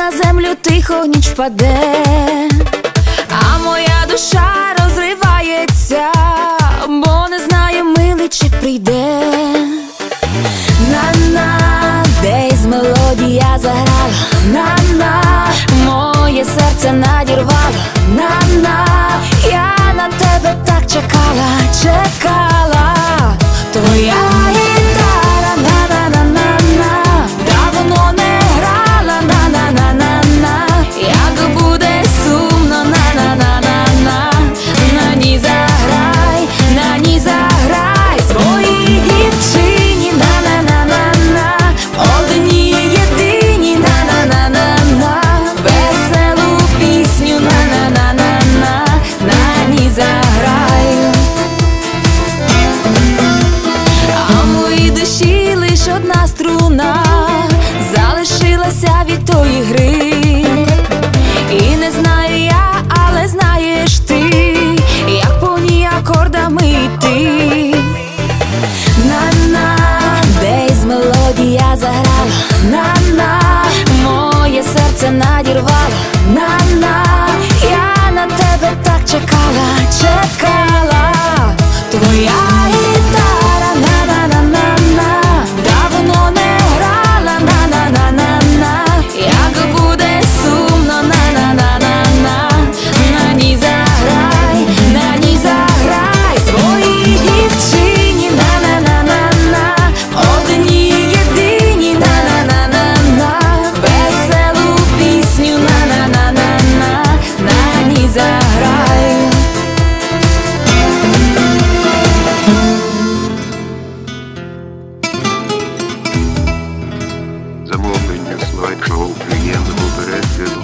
на землю тихо ніч впаде, а моя душа розривається, бо не знає, милий чи прийде. На на десь мелодія заграла, на на моє серце надірвало, на на я на тебе так чекала, чекала. надірвала на на я на тебе так чекала. White Crow приємного перегляду.